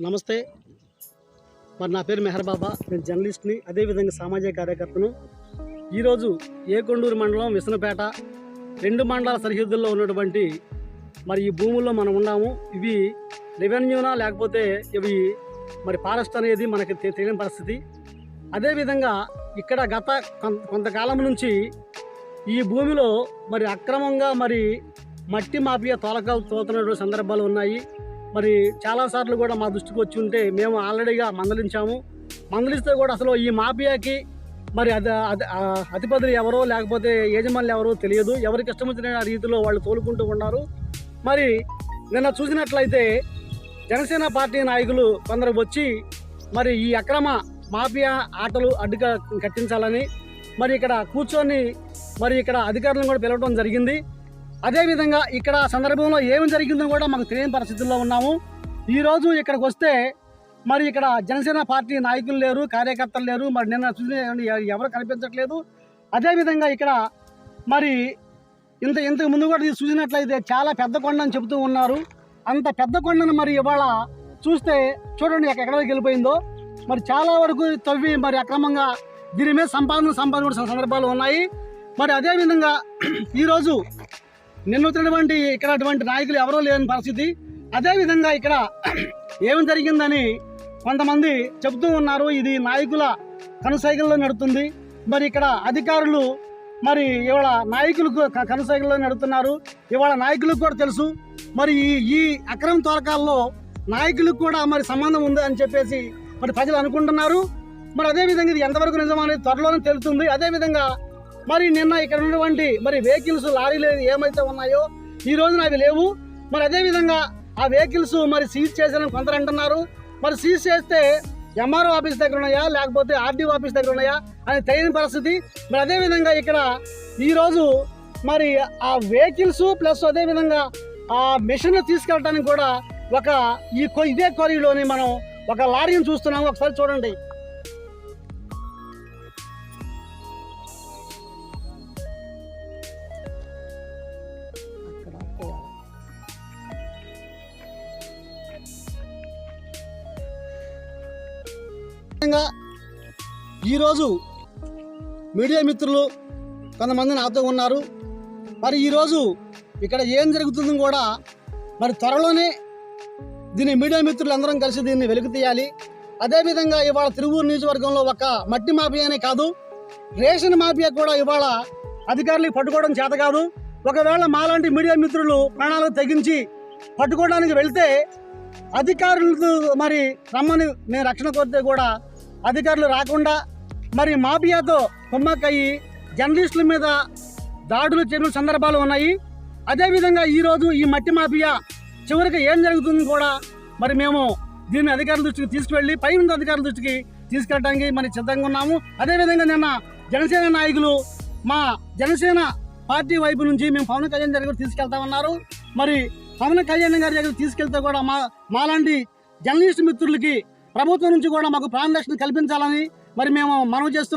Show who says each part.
Speaker 1: నమస్తే. మరి నా పేరు మెహర్ బాబా నేను జర్నలిస్ట్ని అదేవిధంగా సామాజిక కార్యకర్తను. ఈరోజు ఏకొండూరు మండలం విసనపేట రెండు మండలాల సరిహద్దుల్లో ఉన్నటువంటి మరి ఈ భూముల్లో మనం ఉన్నాము. ఇవి రెవెన్యూనా లేకపోతే ఇవి మరి ఫారెస్ట్ అనేది మనకి తెలియని పరిస్థితి. అదేవిధంగా ఇక్కడ గత కొం- కొంతకాలం నుంచి ఈ భూమిలో మరి అక్రమంగా మరి మట్టి మాఫియా తోలకాలు తోతున్నటువంటి సందర్భాలు ఉన్నాయి. మరి చాలాసార్లు కూడా మా దృష్టికి వచ్చి ఉంటే మేము ఆల్రెడీగా మందలించాము. మందలిస్తే కూడా అసలు ఈ మాఫియాకి మరి అది అతిపదులు అధిపతులు ఎవరో లేకపోతే యజమానులు ఎవరో తెలియదు. ఎవరికి ఇష్టం వచ్చిన రీతిలో వాళ్ళు తోలుకుంటూ ఉన్నారు. మరి నిన్న చూసినట్లయితే జనసేన పార్టీ నాయకులు కొందరు వచ్చి మరి ఈ అక్రమ మాఫియా ఆటలు అడ్డుగా కట్టించాలని మరి ఇక్కడ కూర్చొని మరి ఇక్కడ అధికారులను కూడా పిలవడం జరిగింది. అదేవిధంగా ఇక్కడ సందర్భంలో ఏమి జరిగిందో కూడా మాకు తెలియని పరిస్థితుల్లో ఉన్నాము. ఈరోజు ఇక్కడికి వస్తే మరి ఇక్కడ జనసేన పార్టీ నాయకులు లేరు కార్యకర్తలు లేరు. మరి నిన్న చూసిన ఎవరు కనిపించట్లేదు. అదేవిధంగా ఇక్కడ మరి ఇంత ఇంతకు ముందు కూడా ఇది చూసినట్లయితే చాలా పెద్ద కొండ అని చెబుతూ ఉన్నారు. అంత పెద్ద కొండను మరి ఇవాళ చూస్తే చూడండి ఎక్కడ వెళ్ళిపోయిందో. మరి చాలా వరకు తవ్వి మరి అక్రమంగా దీని మీద సంపాదన సంపాదన కూడా సందర్భాలు ఉన్నాయి. మరి అదేవిధంగా ఈరోజు నిన్నుతున్నటువంటి ఇక్కడ అటువంటి నాయకులు ఎవరూ లేని పరిస్థితి. అదేవిధంగా ఇక్కడ ఏం జరిగిందని కొంతమంది చెబుతూ ఉన్నారు. ఇది నాయకుల కనుసైగల్లో నడుతుంది. మరి ఇక్కడ అధికారులు మరి ఇవాళ నాయకులకు క- కనుసైగల్లో నడుతున్నారు. ఇవాళ నాయకులకు కూడా తెలుసు. మరి ఈ ఈ అక్రమ త్వరకాల్లో నాయకులకు కూడా మరి సంబంధం ఉంది అని చెప్పేసి మరి ప్రజలు అనుకుంటున్నారు. మరి అదేవిధంగా ఇది ఎంతవరకు నిజం అనేది త్వరలోనే తెలుస్తుంది. అదేవిధంగా మరి నిన్న ఇక్కడ ఉన్నటువంటి మరి వెహికల్స్ లారీలు ఏమైతే ఉన్నాయో ఈ రోజున అవి లేవు. మరి అదేవిధంగా ఆ వెహికల్స్ మరి సీజ్ చేశారని కొందరు అంటున్నారు. మరి సీజ్ చేస్తే ఎంఆర్ఓ ఆఫీస్ దగ్గర ఉన్నాయా లేకపోతే ఆర్డీఓ ఆఫీస్ దగ్గర ఉన్నాయా అని తెలియని పరిస్థితి. మరి అదేవిధంగా ఇక్కడ ఈరోజు మరి ఆ వెహికల్స్ ప్లస్ అదేవిధంగా ఆ మిషన్ తీసుకెళ్ళడానికి కూడా ఒక ఈ కొ- ఇదే కొరీలోని మనం ఒక లారీని చూస్తున్నాము. ఒకసారి చూడండి. ఈరోజు మీడియా మిత్రులు కొంతమంది నాతో ఉన్నారు. మరి ఈరోజు ఇక్కడ ఏం జరుగుతుందో కూడా మరి త్వరలోనే దీన్ని మీడియా మిత్రులు అందరం కలిసి దీన్ని వెలుగు తీయాలి. అదేవిధంగా ఇవాళ తిరువూరు నియోజకవర్గంలో ఒక మట్టి మాఫియానే కాదు రేషన్ మాఫియా కూడా ఇవాళ అధికారులకు పట్టుకోవడం చేత కాదు. ఒకవేళ మాలాంటి మీడియా మిత్రులు ప్రాణాలకు తెగించి పట్టుకోవడానికి వెళ్తే అధికారులతో మరి రమ్మని నేను రక్షణ కోరితే కూడా అధికారులు రాకుండా మరి మాఫియాతో కుమ్మక్కయ్యి జర్నలిస్టుల మీద దాడులు చేయడం సందర్భాలు ఉన్నాయి. అదేవిధంగా ఈరోజు ఈ మట్టి మాఫియా చివరికి ఏం జరుగుతుంది కూడా మరి మేము దీన్ని అధికారుల దృష్టికి తీసుకువెళ్ళి పై ఉన్న అధికారుల దృష్టికి తీసుకెళ్ళడానికి మరి సిద్ధంగా ఉన్నాము. అదేవిధంగా నిన్న జనసేన నాయకులు మా జనసేన పార్టీ వైపు నుంచి మేము పవన్ కళ్యాణ్ దగ్గర తీసుకెళ్తామన్నారు మరి పవన్ కళ్యాణ్ గారి దగ్గర తీసుకెళ్తే కూడా మా మాలాంటి జర్నలిస్ట్ మిత్రులకి ప్రభుత్వం నుంచి కూడా మాకు ప్రాణ రక్షణ కల్పించాలని మరి మేము మనవి చేస్తున్నాం.